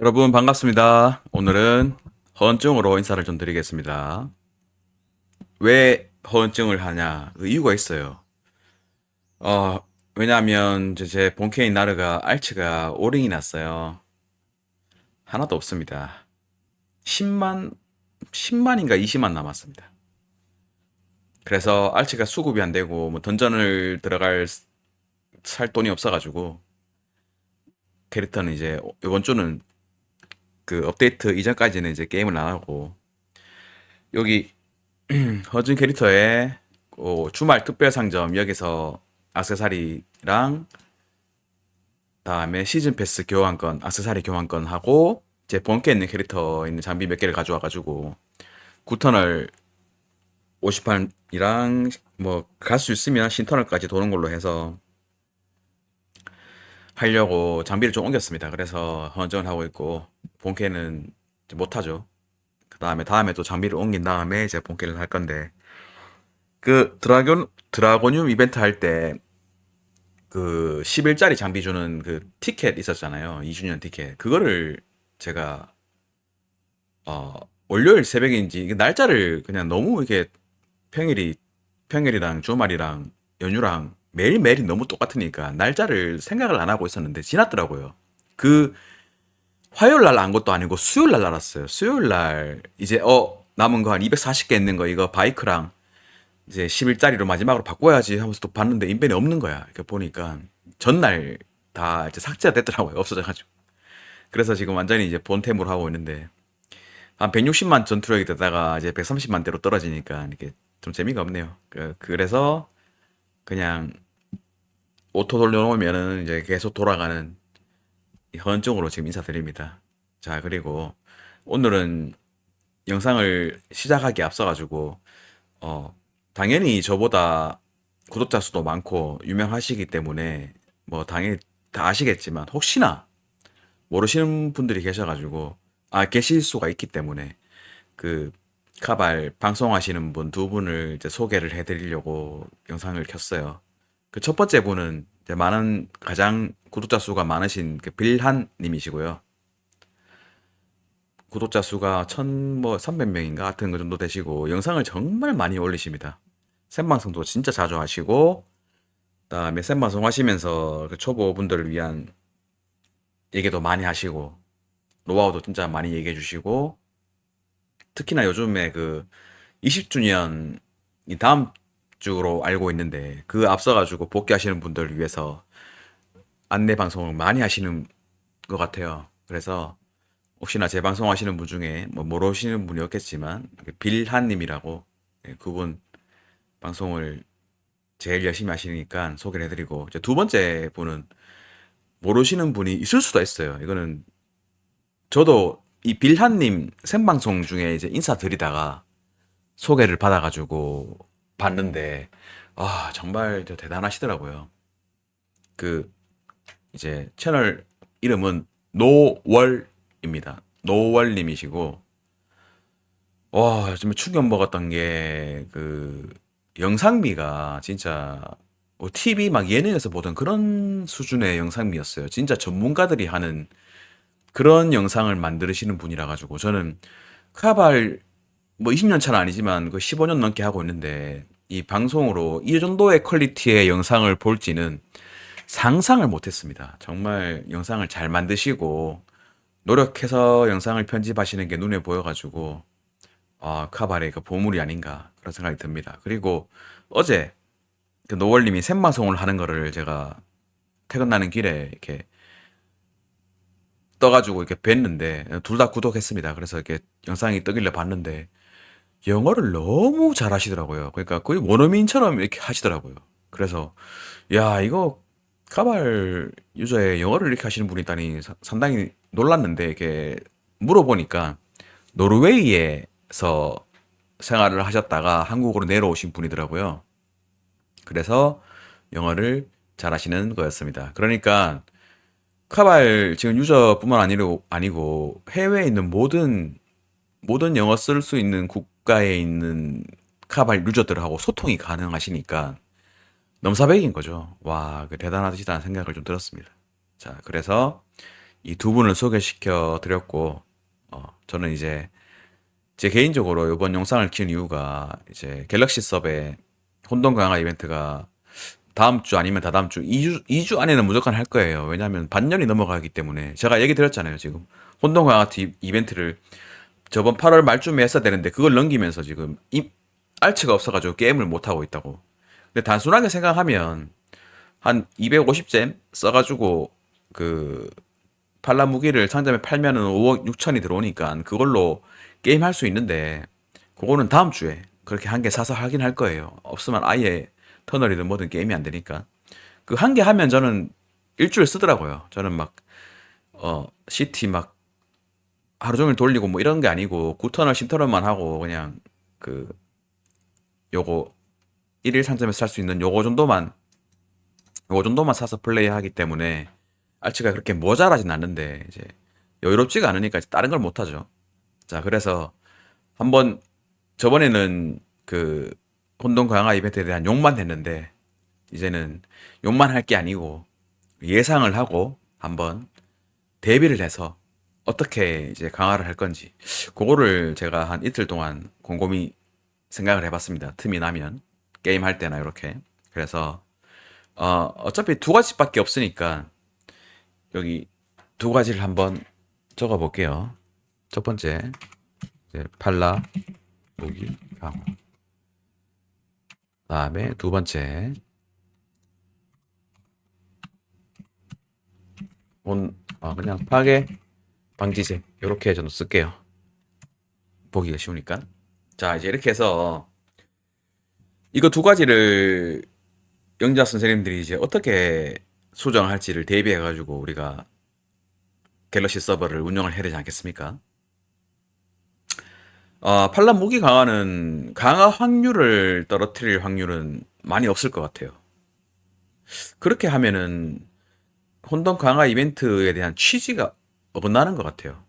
여러분 반갑습니다. 오늘은 허언증으로 인사를 좀 드리겠습니다. 왜 허언증을 하냐? 그 이유가 있어요. 어, 왜냐하면 제 본캐인 나르가 알츠가 오링이 났어요. 하나도 없습니다. 10만, 10만인가 20만 남았습니다. 그래서 알츠가 수급이 안 되고 뭐 던전을 들어갈 살 돈이 없어가지고 캐릭터는 이제 이번 주는 그 업데이트 이전까지는 이제 게임을 안 하고. 여기 허준 캐릭터의 어, 주말 특별 상점 여기서 액세서리랑 다음에 시즌 패스 교환권, 액세서리 교환권 하고 제 본캐 있는 캐릭터 있는 장비 몇 개를 가져와 가지고 구터널 50판이랑 뭐 갈 수 있으면 신터널까지 도는 걸로 해서 하려고 장비를 좀 옮겼습니다. 그래서 헌정을 하고 있고 본캐는 못하죠. 그 다음에 다음에 또 장비를 옮긴 다음에 이제 본캐를 할 건데 그 드라곤 드라고늄 이벤트 할 때 그 10일짜리 장비 주는 그 티켓 있었잖아요. 2주년 티켓. 그거를 제가 어 월요일 새벽인지 날짜를 그냥 너무 이게 평일이 평일이랑 주말이랑 연휴랑 매일매일이 너무 똑같으니까 날짜를 생각을 안 하고 있었는데 지났더라고요. 그 화요일 날 안 것도 아니고 수요일 날 알았어요. 수요일 날 이제 어 남은 거 한 240개 있는 거 이거 바이크랑 이제 10일짜리로 마지막으로 바꿔야지 하면서 또 봤는데 인벤이 없는 거야. 이렇게 보니까 전날 다 이제 삭제가 됐더라고요. 없어져가지고. 그래서 지금 완전히 이제 본템으로 하고 있는데 한 160만 전투력이 되다가 이제 130만 대로 떨어지니까 이게 좀 재미가 없네요. 그, 그래서 그냥 오토 돌려놓으면은 이제 계속 돌아가는 헌증으로 지금 인사드립니다. 자, 그리고 오늘은 영상을 시작하기 앞서가지고, 어, 당연히 저보다 구독자 수도 많고 유명하시기 때문에 뭐 당연히 다 아시겠지만 혹시나 모르시는 분들이 계셔가지고, 아, 계실 수가 있기 때문에 그 카발 방송하시는 분 두 분을 이제 소개를 해드리려고 영상을 켰어요. 그 첫 번째 분은 이제 많은 가장 구독자 수가 많으신 그 빌한 님이시고요. 구독자 수가 천뭐 300명인가 같은 그 정도 되시고 영상을 정말 많이 올리십니다. 생방송도 진짜 자주 하시고 그다음에 생방송 하시면서 그 초보분들을 위한 얘기도 많이 하시고 노하우도 진짜 많이 얘기해 주시고 특히나 요즘에 그 20주년이 다음 주로 알고 있는데 그 앞서가지고 복귀하시는 분들을 위해서 안내 방송을 많이 하시는 것 같아요. 그래서 혹시나 제 방송 하시는 분 중에 뭐 모르시는 분이 없겠지만 그 빌한님이라고 예, 그분 방송을 제일 열심히 하시니까 소개를 해드리고 두 번째 분은 모르시는 분이 있을 수도 있어요. 이거는 저도 이 빌한님 생방송 중에 이제 인사드리다가 소개를 받아가지고 봤는데 아 정말 저 대단하시더라고요. 그 이제 채널 이름은 노월입니다. 노월님이시고 와 정말 충격 먹었던 게 그 영상미가 진짜 뭐 TV 막 예능에서 보던 그런 수준의 영상미였어요. 진짜 전문가들이 하는 그런 영상을 만드시는 분이라 가지고 저는 카발 뭐 20년 차는 아니지만 그 15년 넘게 하고 있는데 이 방송으로 이 정도의 퀄리티의 영상을 볼지는 상상을 못했습니다. 정말 영상을 잘 만드시고 노력해서 영상을 편집하시는 게 눈에 보여가지고 아 카발의 그 보물이 아닌가 그런 생각이 듭니다. 그리고 어제 그 노월님이 생방송을 하는 거를 제가 퇴근하는 길에 이렇게 떠가지고 이렇게 뵀는데 둘 다 구독했습니다. 그래서 이렇게 영상이 뜨길래 봤는데 영어를 너무 잘하시더라고요. 그러니까 거의 원어민처럼 이렇게 하시더라고요. 그래서 야 이거 카발 유저의 영어를 이렇게 하시는 분이 있다니 사- 상당히 놀랐는데 이렇게 물어보니까 노르웨이에서 생활을 하셨다가 한국으로 내려오신 분이더라고요. 그래서 영어를 잘하시는 거였습니다. 그러니까 카발 지금 유저뿐만 아니고 아니고 해외에 있는 모든 모든 영어 쓸 수 있는 국가에 있는 카발 유저들하고 소통이 가능하시니까 넘사벽인 거죠. 와, 그 대단하시다는 생각을 좀 들었습니다. 자, 그래서 이 두 분을 소개시켜 드렸고 어, 저는 이제 제 개인적으로 이번 영상을 키운 이유가 이제 갤럭시 서브의 혼돈 강화 이벤트가 다음 주 아니면 다다음 주 2주 2주 안에는 무조건 할 거예요. 왜냐하면 반년이 넘어가기 때문에 제가 얘기 드렸잖아요. 지금 강화 티- 이벤트를 저번 8월 말쯤에 했어야 되는데 그걸 넘기면서 지금 이 알츠가 없어가지고 게임을 못 하고 있다고. 근데 단순하게 생각하면 한 250잼 써가지고 그 팔라 무기를 상점에 팔면은 5억 6천이 들어오니까 그걸로 게임 할 수 있는데 그거는 다음 주에 그렇게 한 개 사서 하긴 할 거예요. 없으면 아예 터널이든 뭐든 게임이 안 되니까. 그 한 개 하면 저는 일주일 쓰더라고요. 저는 막, 어, 시티 막 하루 종일 돌리고 뭐 이런 게 아니고 9터널, 10터널만 하고 그냥 그 요거 일일 상점에서 살 수 있는 요거 정도만 요거 정도만 사서 플레이하기 때문에 알치가 그렇게 모자라진 않는데 이제 여유롭지가 않으니까 이제 다른 걸 못 하죠. 자, 그래서 한번 저번에는 그 혼돈 강화 이벤트에 대한 욕만 했는데 이제는 욕만 할 게 아니고 예상을 하고 한번 대비를 해서 어떻게 이제 강화를 할 건지 그거를 제가 한 이틀 동안 곰곰이 생각을 해봤습니다. 틈이 나면 게임 할 때나 이렇게 그래서 어, 어차피 두 가지밖에 없으니까 여기 두 가지를 한번 적어 볼게요. 첫 번째 이제 팔라 무기 강화. 다음에 두 번째 온 아, 그냥 파괴 방지제 이렇게 저는 쓸게요. 보기가 쉬우니까. 자 이제 이렇게 해서 이거 두 가지를 영자 선생님들이 이제 어떻게 수정할지를 대비해 가지고 우리가 갤럭시 서버를 운영을 해야 되지 않겠습니까? 어, 팔란 무기 강화는 강화 확률을 떨어뜨릴 확률은 많이 없을 것 같아요. 그렇게 하면은 혼돈 강화 이벤트에 대한 취지가 어긋나는 것 같아요.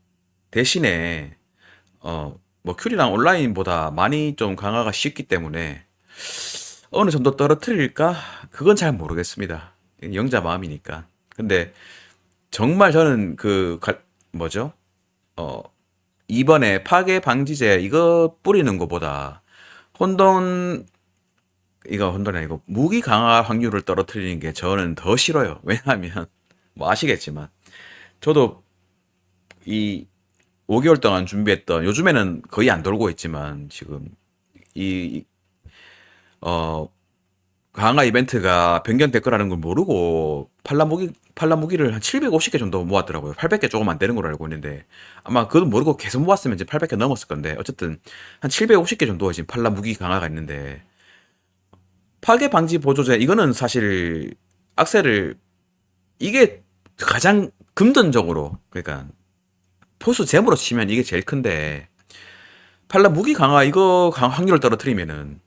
대신에 어, 뭐 큐리랑 온라인보다 많이 좀 강화가 쉽기 때문에 어느 정도 떨어뜨릴까? 그건 잘 모르겠습니다. 영자 마음이니까. 근데 정말 저는 그 가- 뭐죠? 어 이번에 파괴 방지제 이거 뿌리는 것보다 혼돈 이거 혼돈이 아니고 무기 강화 확률을 떨어뜨리는 게 저는 더 싫어요. 왜냐하면 뭐 아시겠지만 저도 이 5개월 동안 준비했던 요즘에는 거의 안 돌고 있지만 지금 이 어, 강화 이벤트가 변경될 거라는 걸 모르고 팔라무기 팔라 무기를 한 750개 정도 모았더라고요. 800개 조금 안 되는 걸로 알고 있는데 아마 그것도 모르고 계속 모았으면 이제 800개 넘었을 건데 어쨌든 한 750개 정도 지금 팔라 무기 강화가 있는데 파괴 방지 보조제 이거는 사실 악셀을 이게 가장 금전적으로 그러니까 포수 잼으로 치면 이게 제일 큰데 팔라 무기 강화 이거 강 확률을 떨어뜨리면은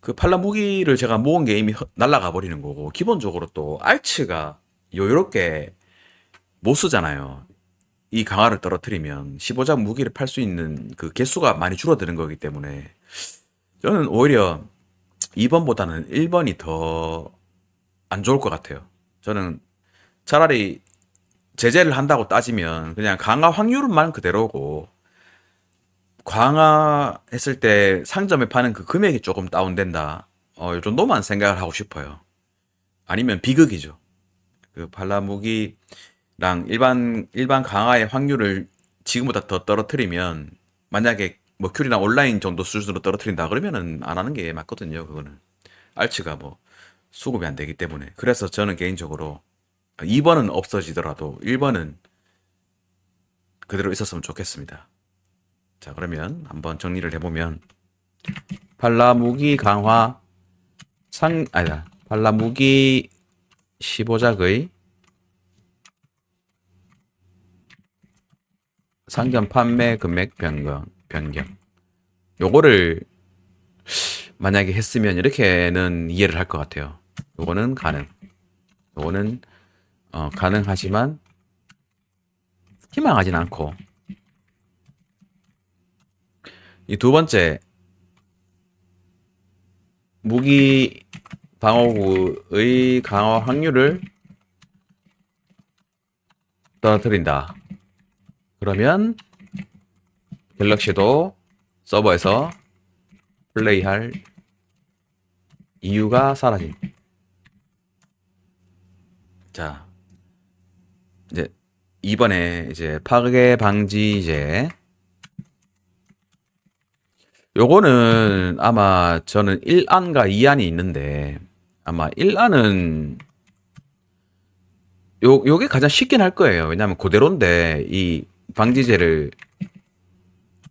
그 팔라 무기를 제가 모은 게 이미 허- 날아가 버리는 거고 기본적으로 또 알츠가 여유롭게 못 쓰잖아요. 이 강화를 떨어뜨리면 15장 무기를 팔 수 있는 그 개수가 많이 줄어드는 거기 때문에 저는 오히려 2번보다는 1번이 더 안 좋을 것 같아요. 저는 차라리 제재를 한다고 따지면 그냥 강화 확률만 그대로고 강화했을 때 상점에 파는 그 금액이 조금 다운된다. 어, 이 정도만 생각을 하고 싶어요. 아니면 비극이죠. 그 발라무기랑 일반 일반 강화의 확률을 지금보다 더 떨어뜨리면 만약에 뭐 큐리나 온라인 정도 수준으로 떨어뜨린다 그러면은 안 하는 게 맞거든요. 그거는 알츠가 뭐 수급이 안 되기 때문에 그래서 저는 개인적으로 2번은 없어지더라도 1번은 그대로 있었으면 좋겠습니다. 자, 그러면 한번 정리를 해보면 팔라 무기 강화 상 아니다 팔라 무기 15작의 상점 판매 금액 변경 변경 요거를 만약에 했으면 이렇게는 이해를 할 것 같아요. 요거는 가능. 요거는 어, 가능하지만 희망하진 않고 이 두 번째 무기 방어구의 강화 확률을 떨어뜨린다. 그러면 갤럭시도 서버에서 플레이할 이유가 사라진. 자, 이제 이번에 이제 파괴 방지제 요거는 아마 저는 1안과 2안이 있는데 아마 1안은 요 요게 가장 쉽긴 할 거예요. 왜냐면 그대로인데 이 방지제를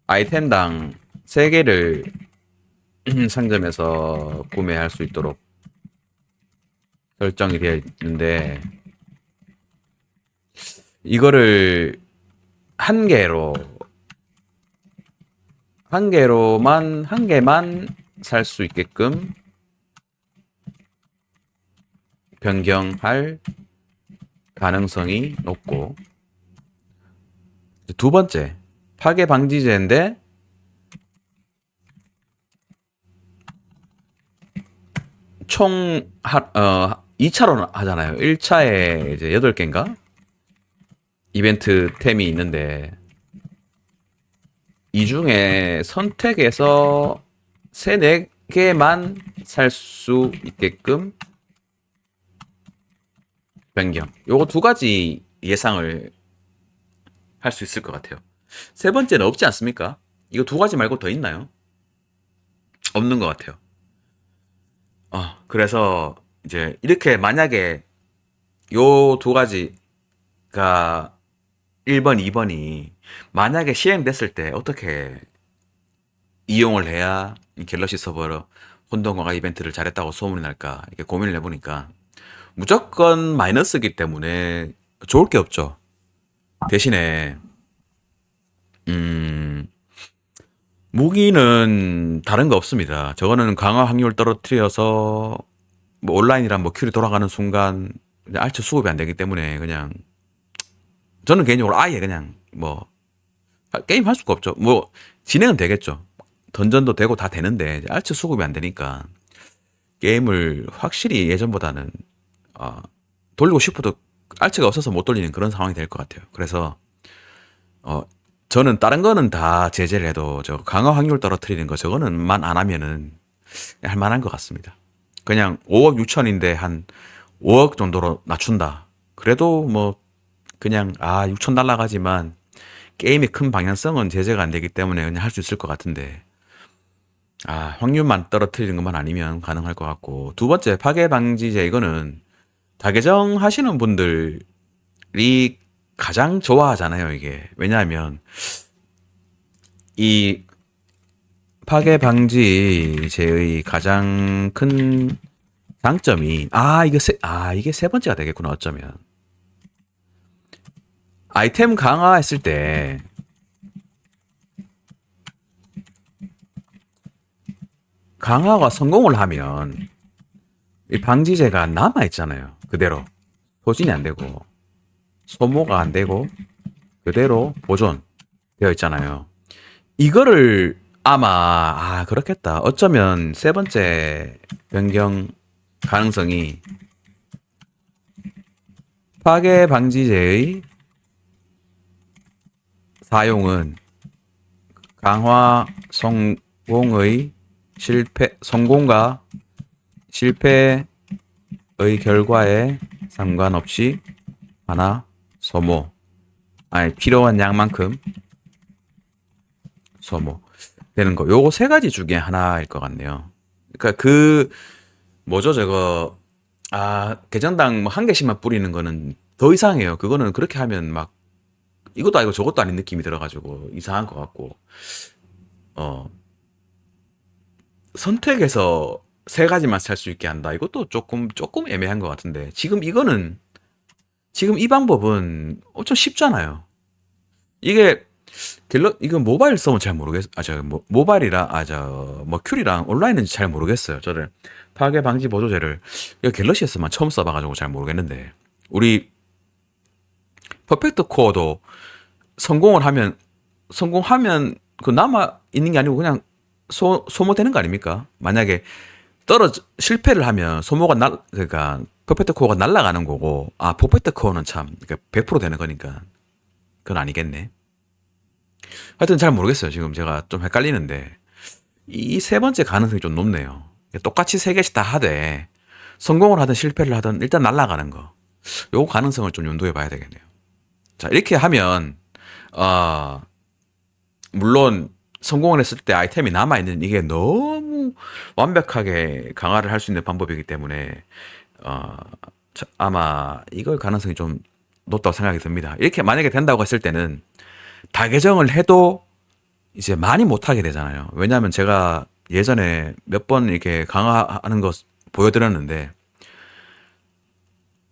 아이템당 3개를 상점에서 구매할 수 있도록 설정이 되어 있는데 이거를 한 개로 한 개로만 한 개만 살 수 있게끔 변경할 가능성이 높고 두 번째 파괴 방지제인데 총 하, 어, 2차로 하잖아요. 1차에 이제 8개인가? 이벤트 템이 있는데 이 중에 선택해서 3, 4개만 살 수 있게끔 변경. 요거 두 가지 예상을 할 수 있을 것 같아요. 세 번째는 없지 않습니까? 이거 두 가지 말고 더 있나요? 없는 것 같아요. 어, 그래서 이제 이렇게 만약에 요 두 가지가 1번, 2번이 만약에 시행됐을 때 어떻게 이용을 해야 이 갤럭시 서버로 혼동화가 이벤트를 잘했다고 소문이 날까 이렇게 고민을 해보니까 무조건 마이너스기 때문에 좋을 게 없죠. 대신에 음 무기는 다른 거 없습니다. 저거는 강화 확률 떨어뜨려서 뭐 온라인이랑 뭐 큐리 돌아가는 순간 알츠 수급이 안 되기 때문에 그냥 저는 개인적으로 아예 그냥 뭐 게임 할 수가 없죠. 뭐 진행은 되겠죠. 던전도 되고 다 되는데 알츠 수급이 안 되니까 게임을 확실히 예전보다는 어, 돌리고 싶어도 알츠가 없어서 못 돌리는 그런 상황이 될 것 같아요. 그래서 어 저는 다른 거는 다 제재를 해도 저 강화 확률 떨어뜨리는 거 저거는만 안 하면은 할 만한 것 같습니다. 그냥 5억 6천인데 한 5억 정도로 낮춘다. 그래도 뭐 그냥 아 6천 날라가지만 게임의 큰 방향성은 제재가 안 되기 때문에 그냥 할 수 있을 것 같은데 아 확률만 떨어뜨리는 것만 아니면 가능할 것 같고 두 번째 파괴 방지제 이거는 다계정 하시는 분들이 가장 좋아하잖아요 이게 왜냐하면 이 파괴 방지 제의 가장 큰 장점이 아 이게 세, 아 이게 세 번째가 되겠구나 어쩌면 아이템 강화했을 때 강화가 성공을 하면 이 방지제가 남아 있잖아요. 그대로 소진이 안 되고 소모가 안 되고 그대로 보존되어 있잖아요. 이거를 아마 아 그렇겠다. 어쩌면 세 번째 변경 가능성이 파괴 방지제의 사용은 강화 성공의 실패 성공과 실패 의 결과에 상관없이 하나 소모. 아니 필요한 양만큼 소모 되는 거. 요거 세 가지 중에 하나일 것 같네요. 그러니까 그 뭐죠 저거? 아 계정당 뭐 한 개씩만 뿌리는 거는 더 이상해요. 그거는 그렇게 하면 막 이것도 아니고 저것도 아닌 느낌이 들어가지고 이상한 것 같고. 어. 선택해서 세 가지만 살 수 있게 한다. 이것도 조금 조금 애매한 것 같은데 지금 이거는 지금 이 방법은 엄청 쉽잖아요. 이게 갤러 이거 모바일 써면 잘 모르겠 아저 뭐, 모바일이랑 아저뭐 큐리랑 온라인은 잘 모르겠어요. 저를 파괴 방지 보조제를 이거 갤럭시에서만 처음 써봐가지고 잘 모르겠는데 우리 퍼펙트 코어도 성공을 하면 성공하면 그 남아 있는 게 아니고 그냥 소, 소모되는 거 아닙니까? 만약에 떨어져 실패를 하면 소모가 날 그러니까 퍼펙트 코어가 날아가는 거고 아 퍼펙트 코어는 참 그러니까 100% 되는 거니까 그건 아니겠네. 하여튼 잘 모르겠어요. 지금 제가 좀 헷갈리는데 이 세 번째 가능성이 좀 높네요. 똑같이 세 개씩 다 하되 성공을 하든 실패를 하든 일단 날아가는 거. 요 가능성을 좀 염두에 봐야 되겠네요. 자 이렇게 하면 어 물론 성공을 했을 때 아이템이 남아 있는 이게 너무 완벽하게 강화를 할 수 있는 방법이기 때문에 어 자- 아마 이걸 가능성이 좀 높다고 생각이 듭니다. 이렇게 만약에 된다고 했을 때는 다계정을 해도 이제 많이 못하게 되잖아요. 왜냐하면 제가 예전에 몇 번 이렇게 강화하는 거 보여드렸는데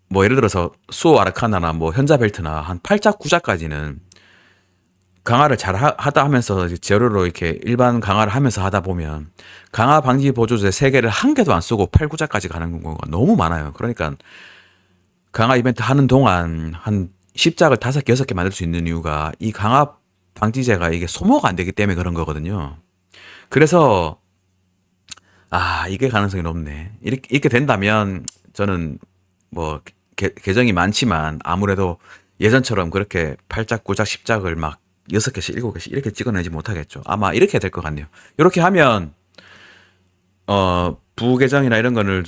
뭐 예를 들어서 수호 아르카나나 뭐 현자 벨트나 한 8작 9작까지는 강화를 잘 하- 하다 하면서 제로로 이렇게 일반 강화를 하면서 하다 보면 강화 방지 보조제 3개를 한 개도 안 쓰고 8, 9작까지 가는 경우가 너무 많아요. 그러니까 강화 이벤트 하는 동안 한 10작을 5개, 6개 만들 수 있는 이유가 이 강화 방지제가 이게 소모가 안 되기 때문에 그런 거거든요. 그래서 아 이게 가능성이 높네. 이렇게, 이렇게 된다면 저는 뭐 계, 계정이 많지만 아무래도 예전처럼 그렇게 8작, 9작, 10작을 막 6개씩, 7개씩 이렇게 찍어내지 못하겠죠. 아마 이렇게 될 것 같네요. 이렇게 하면 어 부계정이나 이런 거를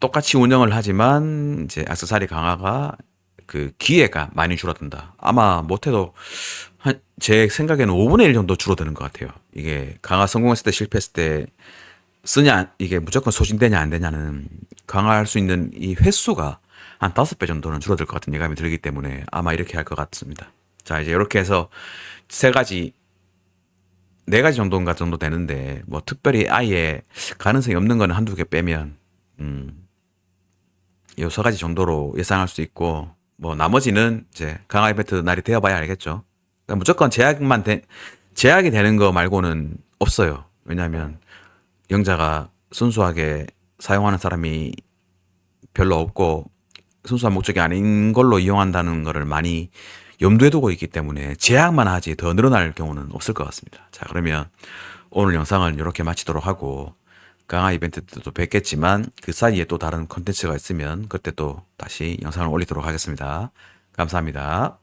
똑같이 운영을 하지만 이제 액세서리 강화가 그 기회가 많이 줄어든다. 아마 못해도 한 제 생각에는 5분의 1 정도 줄어드는 것 같아요. 이게 강화 성공했을 때 실패했을 때 쓰냐 이게 무조건 소진되냐 안 되냐는 강화할 수 있는 이 횟수가 한 다섯 배 정도는 줄어들 것 같은 예감이 들기 때문에 아마 이렇게 할 것 같습니다. 자 이제 이렇게 해서 세 가지 네 가지 정도인가 정도 되는데 뭐 특별히 아예 가능성이 없는 거는 한두 개 빼면 음, 요세 가지 정도로 예상할 수 있고 뭐 나머지는 이제 강화 이벤트 날이 되어 봐야 알겠죠. 그러니까 무조건 제약만 되, 제약이 되는 거 말고는 없어요. 왜냐하면 영자가 순수하게 사용하는 사람이 별로 없고 순수한 목적이 아닌 걸로 이용한다는 거를 많이 염두에 두고 있기 때문에 제약만 하지 더 늘어날 경우는 없을 것 같습니다. 자 그러면 오늘 영상을 이렇게 마치도록 하고 강화 이벤트 때도 뵙겠지만 그 사이에 또 다른 컨텐츠가 있으면 그때 또 다시 영상을 올리도록 하겠습니다. 감사합니다.